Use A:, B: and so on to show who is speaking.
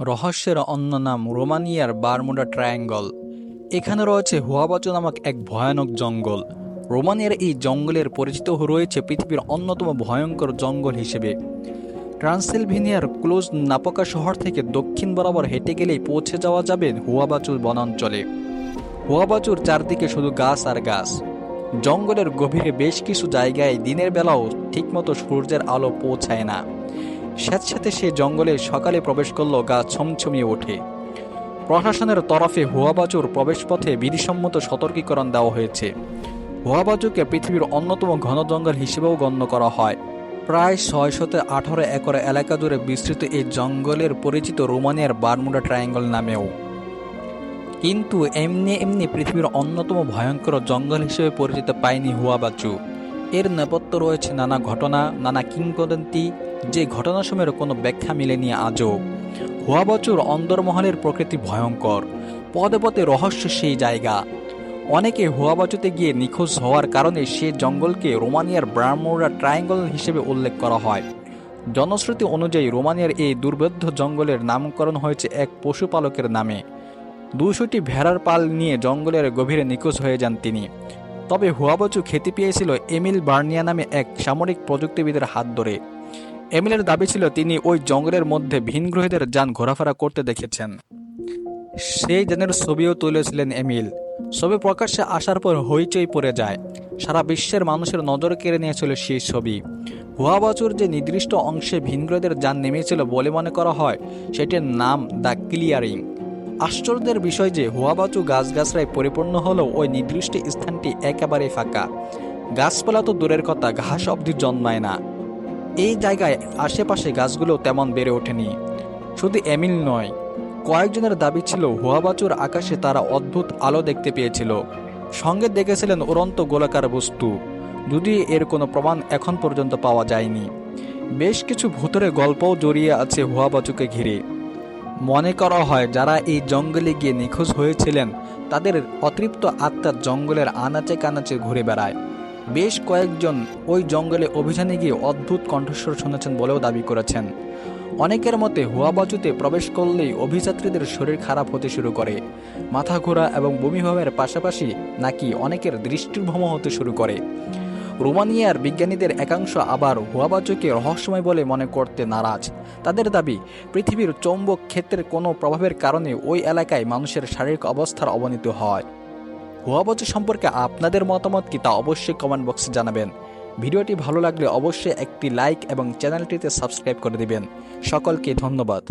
A: রহস্যের অন্য নাম রোমানিয়ার বারমুডা ট্রায়াঙ্গল। এখানে রয়েছে হুয়াবাচু নামক এক ভয়ানক জঙ্গল। রোমানিয়ার এই জঙ্গলের পরিচিত রয়েছে পৃথিবীর অন্যতম ভয়ঙ্কর জঙ্গল হিসেবে। ট্রান্সিলভেনিয়ার ক্লোজ নাপকা শহর থেকে দক্ষিণ বরাবর হেঁটে গেলেই পৌঁছে যাওয়া যাবে হুয়াবাচুর বনাঞ্চলে। হুয়াবাচুর চারদিকে শুধু গাছ আর গাছ। জঙ্গলের গভীরে বেশ কিছু জায়গায় দিনের বেলাও ঠিকমতো সূর্যের আলো পৌঁছায় না। স্যাঁতস্যাঁতে সে জঙ্গলে সকালে প্রবেশ করল গা ছমছমিয়ে ওঠে। প্রশাসনের তরফে হুয়াবাচুর প্রবেশপথে বিধিসম্মত সতর্কীকরণ দেওয়া হয়েছে। হুয়াবাচুকে পৃথিবীর অন্যতম ঘন জঙ্গল হিসেবেও গণ্য করা হয়। প্রায় ছয়শত আঠারো একর এলাকা জুড়ে বিস্তৃত এই জঙ্গলের পরিচিত রোমানিয়ার বারমুডা ট্রায়াঙ্গল নামেও। কিন্তু এমনি এমনি পৃথিবীর অন্যতম ভয়ঙ্কর জঙ্গল হিসেবে পরিচিত পায়নি হুয়াবাচু এর নেপথ্য রয়েছে নানা ঘটনা, নানা কিংবদন্তি যে ঘটনাসমূহের কোনো ব্যাখ্যা মেলেনি আজও। হুয়াবাচুর অন্দরমহলের প্রকৃতি ভয়ঙ্কর। পদে পদে রহস্য সেই জায়গা। অনেকে হুয়াবাচুতে গিয়ে নিখোঁজ হওয়ার কারণে সে জঙ্গলকে রোমানিয়ার ব্রাহ্মরা ট্রায়াঙ্গল হিসেবে উল্লেখ করা হয়। জনশ্রুতি অনুযায়ী রোমানিয়ার এই দুর্ভেদ্য জঙ্গলের নামকরণ হয়েছে এক পশুপালকের নামে। দুশোটি ভেড়ার পাল নিয়ে জঙ্গলের গভীরে নিখোঁজ হয়ে যান তিনি। তবে হুয়াবচু খ্যাতি পেয়েছিল এমিল বার্নিয়া নামে এক সামরিক প্রযুক্তিবিদের হাত ধরে। এমিলের দাবি ছিল তিনি ওই জঙ্গলের মধ্যে ভিনগ্রহীদের যান ঘোরাফেরা করতে দেখেছেন। সেই যানের ছবিও তুলেছিলেন এমিল। ছবি প্রকাশ্যে আসার পর হইচই পড়ে যায়। সারা বিশ্বের মানুষের নজর কেড়ে নিয়েছিল সেই ছবি। হুয়াবাচুর যে নির্দিষ্ট অংশে ভিনগ্রহীদের যান নেমেছিল বলে মনে করা হয়, সেটির নাম দ্য ক্লিয়ারিং। আশ্চর্যের বিষয় যে হুয়াবাচু গাছগাছরায় পরিপূর্ণ হলেও ওই নির্দিষ্ট স্থানটি একেবারেই ফাঁকা। গাছপালা তো দূরের কথা, ঘাস অবধি জন্মায় না। এই জায়গায় আশেপাশে গাছগুলো তেমন বেড়ে ওঠেনি। শুধু এমিল নয়, কয়েকজনের দাবি ছিল হুয়াবাচুর আকাশে তারা অদ্ভুত আলো দেখতে পেয়েছিল। সঙ্গে দেখেছিলেন উড়ন্ত গোলাকার বস্তু। যদি এর কোনো প্রমাণ এখন পর্যন্ত পাওয়া যায়নি। বেশ কিছু ভূতরে গল্পও জড়িয়ে আছে হুয়াবাচুকে ঘিরে। মনে করা হয় যারা এই জঙ্গলে গিয়ে নিখোঁজ হয়েছিলেন, তাদের অতৃপ্ত আত্মা জঙ্গলের আনাচে কানাচে ঘুরে বেড়ায়। বেশ কয়েকজন ওই জঙ্গলে অভিযানে গিয়ে অদ্ভুত কণ্ঠস্বর শুনেছেন বলেও দাবি করেছেন। অনেকের মতে হুয়াবাচুতে প্রবেশ করলেই অভিযাত্রীদের শরীর খারাপ হতে শুরু করে। মাথা ঘোরা এবং বমিভাবের পাশাপাশি নাকি অনেকের দৃষ্টিভ্রম হতে শুরু করে। রোমানিয়ার বিজ্ঞানীদের একাংশ আবার হুয়াবাচুকে রহস্যময় বলে মনে করতে নারাজ। তাদের দাবি, পৃথিবীর চৌম্বক ক্ষেত্রের কোনো প্রভাবের কারণে ওই এলাকায় মানুষের শারীরিক অবস্থার অবনতি হয়। হুয়াবাচু সম্পর্কে আপনাদের মতামত কি তা অবশ্যই কমেন্ট বক্সে জানাবেন। ভিডিওটি ভালো লাগলে অবশ্যই একটি লাইক এবং চ্যানেলটিতে সাবস্ক্রাইব করে দিবেন। সকলকে ধন্যবাদ।